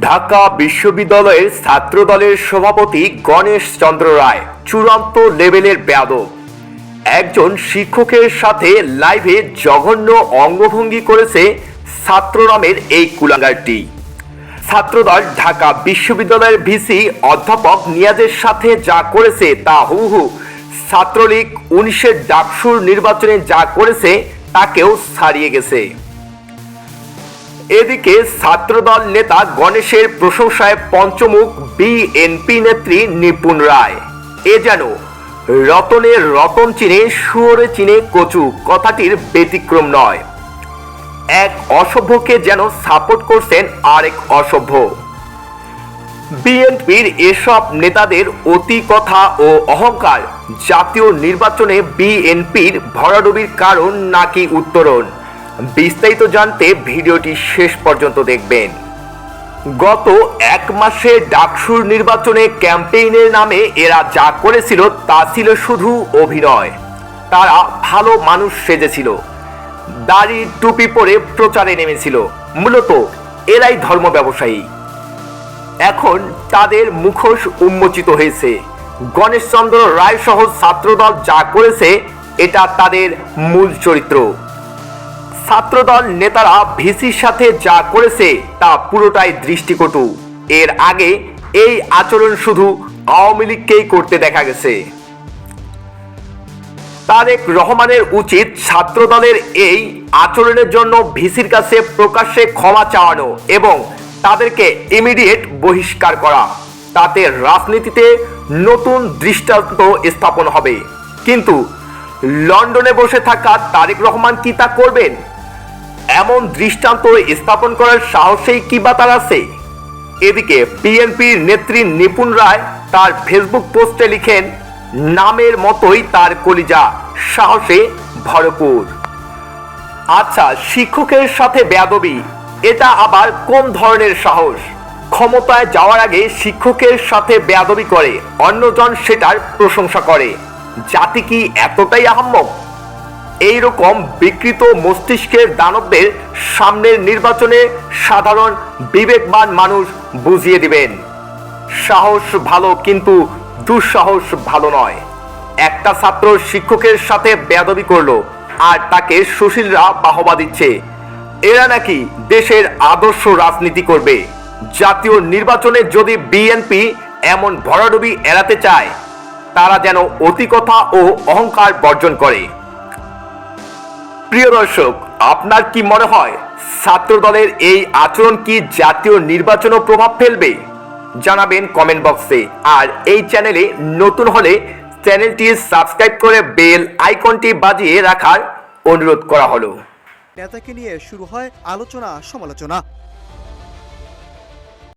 ঢাকা বিশ্ববিদ্যালয়ের ছাত্রদলের সভাপতি গণেশ চন্দ্র রায় চূড়ান্ত লেভেলের বেয়াদব। একজন শিক্ষকের সাথে লাইভে জঘন্য অঙ্গভঙ্গি করেছে ছাত্র নামের এই কুলাঙ্গারটি। ছাত্রদল ঢাকা বিশ্ববিদ্যালয়ের ভিসি অধ্যাপক নিয়াজের সাথে যা করেছে তা হুহু ছাত্রলীগ উনিশের ডাকসুর নির্বাচনে যা করেছে, তাকেও ছাড়িয়ে গেছে। এদিকে ছাত্রদল নেতা গণেশের প্রশংসায় পঞ্চমুখ বিএনপি নেত্রী নিপুণ রায়। এ যেন রতনের রতন চিনে, শুয়োরে চিনে কচু, কথাটির ব্যতিক্রম নয়। এক অসভ্যকে যেন সাপোর্ট করছেন আরেক অসভ্য। বিএনপির এসব নেতাদের অতি কথা ও অহংকার জাতীয় নির্বাচনে বিএনপির ভরাডুবির কারণ নাকি উত্তরণ? বিস্তারিত জানতে ভিডিওটি শেষ পর্যন্ত দেখবেন। গত এক মাসে ডাকসুর নির্বাচনে ক্যাম্পেইনের নামে এরা যা করেছিল তা ছিল শুধু অভিনয়। তারা ভালো মানুষ সেজেছিল। দাড়ি টুপি পরে প্রচারে নেমেছিল। মূলত এরাই ধর্ম ব্যবসায়ী। এখন তাদের মুখোশ উন্মোচিত হয়েছে। গণেশচন্দ্র রায় সহ ছাত্রদল যা করেছে, এটা তাদের মূল চরিত্র। ছাত্রদল নেতারা ভিসির সাথে যা করেছে, তা পুরোটাই দৃষ্টিকটু। এর আগে এই আচরণ শুধু আওয়ামী লীগকেই করতে দেখা গেছে। তারেক রহমানের উচিত ছাত্রদলের এই আচরণের জন্য ভিসির কাছে প্রকাশ্যে ক্ষমা চাওয়ানো এবং তাদেরকে ইমিডিয়েট বহিষ্কার করা। তাতে রাজনীতিতে নতুন দৃষ্টান্ত স্থাপন হবে। কিন্তু লন্ডনে বসে থাকা তারেক রহমান কি তা করবেন? এমন দৃষ্টান্ত স্থাপন করার সাহসেই কি বা তার আছে? এদিকে বিএনপির নেত্রী নিপুণ রায় তার ফেসবুক পোস্টে লিখেন, নামের মতোই তার কলিজা, সাহসে ভরপুর। আচ্ছা শিক্ষকের সাথে বেয়াদবি। এটা আবার কোন ধরনের সাহস? ক্ষমতায় যাওয়ার আগে শিক্ষকের সাথে বেয়াদবি করে, অন্যজন সেটার প্রশংসা করে। জাতি কি এতটাই আহাম্মক? এইরকম বিকৃত মস্তিষ্কের দানবদের সামনের নির্বাচনে সাধারণ বিবেকবান মানুষ বুঝিয়ে দিবেন। সাহস ভালো কিন্তু দুঃসাহস ভালো নয়। একটা ছাত্র শিক্ষকের সাথে বেয়াদবি করল, আর তাকে সুশীলরা বাহবা দিচ্ছে। এরা নাকি দেশের আদর্শ রাজনীতি করবে? জাতীয় নির্বাচনে যদি বিএনপি এমন ভরাডুবি এড়াতে চায়, তারা যেন অতিকথা ও অহংকার বর্জন করে। প্রিয় দর্শক, আপনার কি মনে হয় ছাত্র দলের এই আচরণ কি জাতীয় নির্বাচনও প্রভাব ফেলবে? জানাবেন কমেন্ট বক্সে আর এই চ্যানেলে নতুন হলে চ্যানেলটি সাবস্ক্রাইব করে বেল আইকনটি বাজিয়ে রাখার অনুরোধ করা হলো। নেতাকে নিয়ে শুরু হয় আলোচনা সমালোচনা